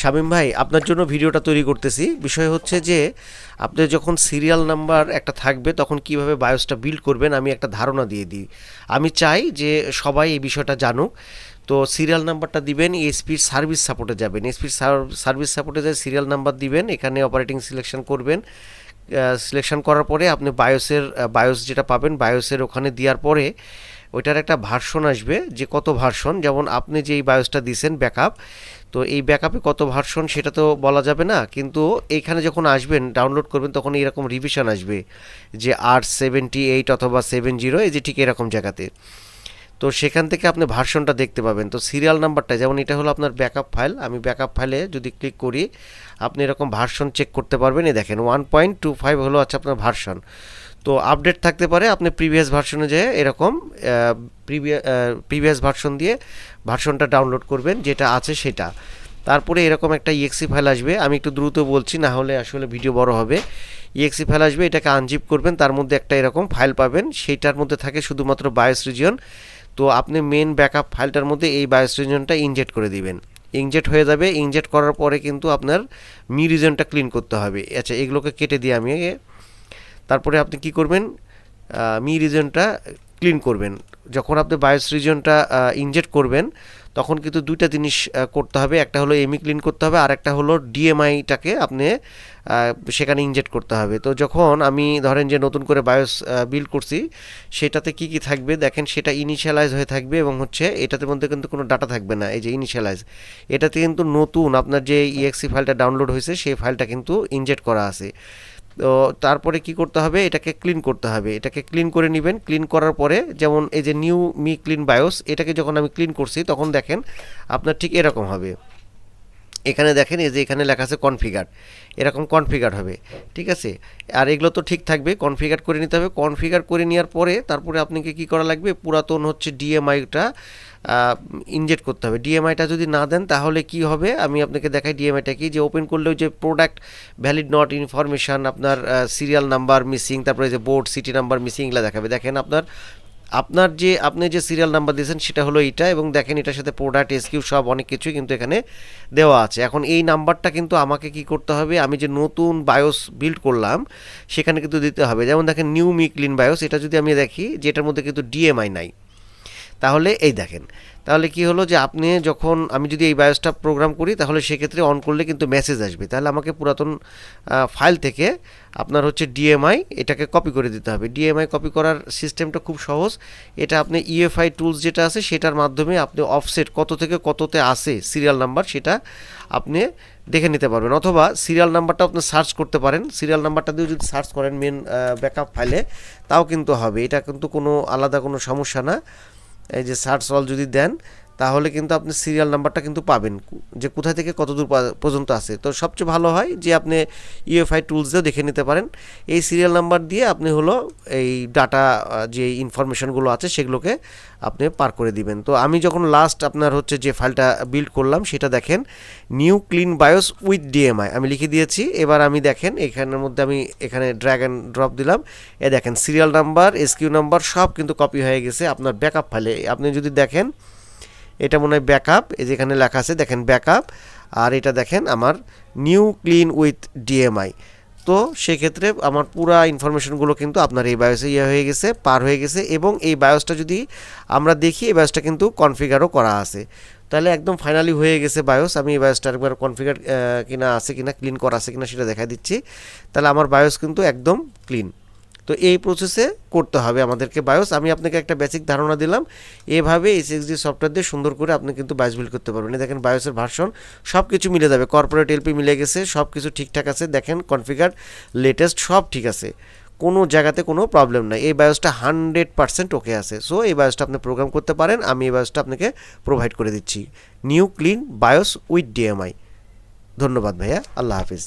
শামীম ভাই, আপনার জন্য ভিডিওটা তৈরি করতেছি। বিষয় হচ্ছে যে, আপনি যখন সিরিয়াল নাম্বার একটা থাকবে, তখন কীভাবে বায়োসটা বিল্ড করবেন, আমি একটা ধারণা দিয়ে দিই। আমি চাই যে, সবাই এই বিষয়টা জানুক। তো সিরিয়াল নাম্বারটা দিবেন এসপির সার্ভিস সাপোর্টে যাবেন। এসপির সার্ভিস সাপোর্টে যায় সিরিয়াল নাম্বার দিবেন, এখানে অপারেটিং সিলেকশন করবেন। সিলেকশন করার পরে আপনি বায়োসের বায়োস যেটা পাবেন বায়োসের ওখানে দেওয়ার পরে ওইটার একটা ভার্সন আসবে যে কত ভার্সন যেমন আপনি যে এই বায়োসটা দিছেন ব্যাকআপ তো এই ব্যাকআপে কত ভার্সন সেটা তো বলা যাবে না, কিন্তু এইখানে যখন আসবেন ডাউনলোড করবেন, তখন এরকম রিভিশন আসবে যে আর সেভেন্টি এইট অথবা সেভেন জিরো এই যে ঠিক এরকম জায়গাতে। তো সেখান থেকে আপনি ভার্সনটা দেখতে পাবেন। তো সিরিয়াল নাম্বারটা যেমন এটা হলো আপনার ব্যাকআপ ফাইল আমি ব্যাকআপ ফাইলে যদি ক্লিক করি, আপনি এরকম ভার্সন চেক করতে পারবেন। এই দেখেন ওয়ান পয়েন্ট টু ফাইভ হলো আছে আপনার ভার্সন তো আপডেট থাকতে পারে, আপনি প্রিভিয়াস ভার্সনে যেয়ে এরকম প্রিভিয়া প্রিভিয়াস ভার্সন দিয়ে ভার্সনটা ডাউনলোড করবেন, যেটা আছে সেটা। তারপরে এরকম একটা ইএক্সি ফাইল আসবে। আমি একটু দ্রুত বলছি, না হলে আসলে ভিডিও বড় হবে। ইএক্সি ফাইল আসবে, এটাকে আনজিপ করবেন। তার মধ্যে একটা এরকম ফাইল পাবেন। সেইটার মধ্যে থাকে শুধুমাত্র বায়োস রিজিয়ন তো আপনি মেন ব্যাকআপ ফাইলটার মধ্যে এই বায়োস রিজনটা ইনজেক্ট করে দিবেন। ইনজেক্ট হয়ে যাবে ইনজেক্ট করার পরে কিন্তু আপনার মি রিজনটা ক্লিন করতে হবে। আচ্ছা এগুলোকে কেটে দিয়ে আমি তারপরে আপনি কি করবেন? মি রিজনটা ক্লিন করবেন। যখন আপনি বায়োস রিজনটা ইনজেক্ট করবেন, তখন কিন্তু দুইটা জিনিস করতে হবে। একটা হলো এমি ক্লিন করতে হবে, আর একটা হলো ডিএমআইটাকে আপনি সেখানে ইনজেক্ট করতে হবে। তো যখন আমি ধরেন যে নতুন করে বায়োস বিল্ড করছি, সেটাতে কি কি থাকবে? দেখেন সেটা ইনিশিয়ালাইজ হয়ে থাকবে এবং হচ্ছে এটাতে মধ্যে কিন্তু কোনো ডাটা থাকবে না, এই যে ইনিশিয়ালাইজ এটাতে কিন্তু নতুন আপনার যে ইএক্সি ফাইলটা ডাউনলোড হয়েছে, সেই ফাইলটা কিন্তু ইনজেক্ট করা আছে। তো তারপরে কি করতে হবে? এটাকে ক্লিন করতে হবে। এটাকে ক্লিন করে নেবেন। ক্লিন করার পরে যেমন এই যে নিউ মি ক্লিন বায়োস এটাকে যখন আমি ক্লিন করছি, তখন দেখেন আপনার ঠিক এরকম হবে। এখানে দেখেন এই যে এখানে লেখা আছে কনফিগার এরকম কনফিগার হবে, ঠিক আছে? আর এগুলো তো ঠিক থাকবে কনফিগার করে নিতে হবে। কনফিগার করে নেওয়ার পরে তারপরে আপনাকে কি করা লাগবে? পুরাতন হচ্ছে ডিএমআইটা ইনজেক্ট করতে হবে। ডিএমআইটা যদি না দেন, তাহলে কি হবে? আমি আপনাকে দেখাই ডিএমআইটা কি? যে ওপেন করলেও যে প্রোডাক্ট ভ্যালিড নট ইনফরমেশান আপনার সিরিয়াল নাম্বার মিসিং তারপরে যে বোর্ড সিটি নাম্বার মিসিং এগুলো দেখাবে। দেখেন আপনার আপনার যে, আপনি যে সিরিয়াল নাম্বার দিয়েছেন সেটা হলো এইটা এবং দেখেন এটার সাথে প্রোডাক্ট এসকিউ সব অনেক কিছুই কিন্তু এখানে দেওয়া আছে। এখন এই নাম্বারটা কিন্তু আমাকে কি করতে হবে? আমি যে নতুন বায়োস বিল্ড করলাম, সেখানে কিন্তু দিতে হবে। যেমন দেখেন নিউ মিক্লিন বায়োস এটা যদি আমি দেখি, যেটার মধ্যে কিন্তু ডিএমআই নাই। তাহলে এই দেখেন তাহলে কি হলো যে আপনি যখন আমি যদি এই বায়োসটা প্রোগ্রাম করি, তাহলে সেক্ষেত্রে অন করলে কিন্তু মেসেজ আসবে। তাহলে আমাকে পুরাতন ফাইল থেকে আপনার হচ্ছে ডিএমআই এটাকে কপি করে দিতে হবে। ডিএমআই কপি করার সিস্টেমটা খুব সহজ। এটা আপনি ইএফআই টুলস যেটা আছে, সেটার মাধ্যমে আপনি অফসেট কত থেকে কততে আসে সিরিয়াল নাম্বার সেটা আপনি দেখে নিতে পারবেন। অথবা সিরিয়াল নাম্বারটা আপনি সার্চ করতে পারেন। সিরিয়াল নাম্বারটা দিয়ে যদি সার্চ করেন মেন ব্যাকআপ ফাইলে তাও কিন্তু হবে। এটা কিন্তু কোনো আলাদা কোনো সমস্যা না। এই যে সার্চ অল যদি দেন তাহলে কিন্তু আপনি সিরিয়াল নাম্বারটা কিন্তু পাবেন। যে কোথায় থেকে কত দূর পর্যন্ত আছে। তো সবচেয়ে ভালো হয় যে আপনি ইউএফআই টুলস দিয়েও দেখে নিতে পারেন। এই সিরিয়াল নাম্বার দিয়ে আপনি হলো এই ডাটা যে ইনফরমেশনগুলো আছে সেগুলোকে আপনি পার করে দিবেন। তো আমি যখন লাস্ট আপনার হচ্ছে যে ফাইলটা বিল্ড করলাম সেটা দেখেন new clean BIOS with DMI আমি লিখে দিয়েছি। এবার আমি দেখেন, এখানের মধ্যে আমি এখানে ড্র্যাগ অ্যান্ড ড্রপ দিলাম। এ দেখেন সিরিয়াল নাম্বার এসকিউ নাম্বার সব কিন্তু কপি হয়ে গেছে আপনার ব্যাকআপ ফাইলে আপনি যদি দেখেন এটা মনে হয় ব্যাকআপ, এই যেখানে লেখা আছে, দেখেন ব্যাকআপ, আর এটা দেখেন আমার নিউ ক্লিন উইথ ডিএমআই। তো সেক্ষেত্রে আমার পুরা ইনফরমেশনগুলো কিন্তু আপনার এই বায়োসে ইয়ে হয়ে গেছে, পার হয়ে গেছে, এবং এই বায়োসটা যদি আমরা দেখি, এই বায়োসটা কিন্তু কনফিগারও করা আছে। তাহলে একদম ফাইনালি হয়ে গেছে বায়োস আমি এই বায়োসটা একবার কনফিগার কিনা আছে কিনা ক্লিন করা আছে কিনা সেটা দেখা দিচ্ছি। তাহলে আমার বায়োস কিন্তু একদম ক্লিন তো এই প্রসেসে করতে হবে আমাদেরকে বায়োস আমি আপনাকে একটা বেসিক ধারণা দিলাম। এভাবে এই সিক্স সফটওয়্যার দিয়ে সুন্দর করে আপনি কিন্তু বায়োস বিল্ড করতে পারবেন। দেখেন বায়োসের ভার্সন সব কিছু মিলে যাবে। কর্পোরেট এলপি মিলে গেছে সব কিছু ঠিকঠাক আছে। দেখেন কনফিগার লেটেস্ট সব ঠিক আছে। কোনো জায়গাতে কোনো প্রবলেম নাই। এই বায়োসটা হান্ড্রেড পার্সেন্ট ওকে আছে। সো এই বায়োসটা আপনি প্রোগ্রাম করতে পারেন। আমি এই বায়োসটা আপনাকে প্রোভাইড করে দিচ্ছি। New clean BIOS with DMI ধন্যবাদ ভাইয়া। আল্লাহ হাফিজ।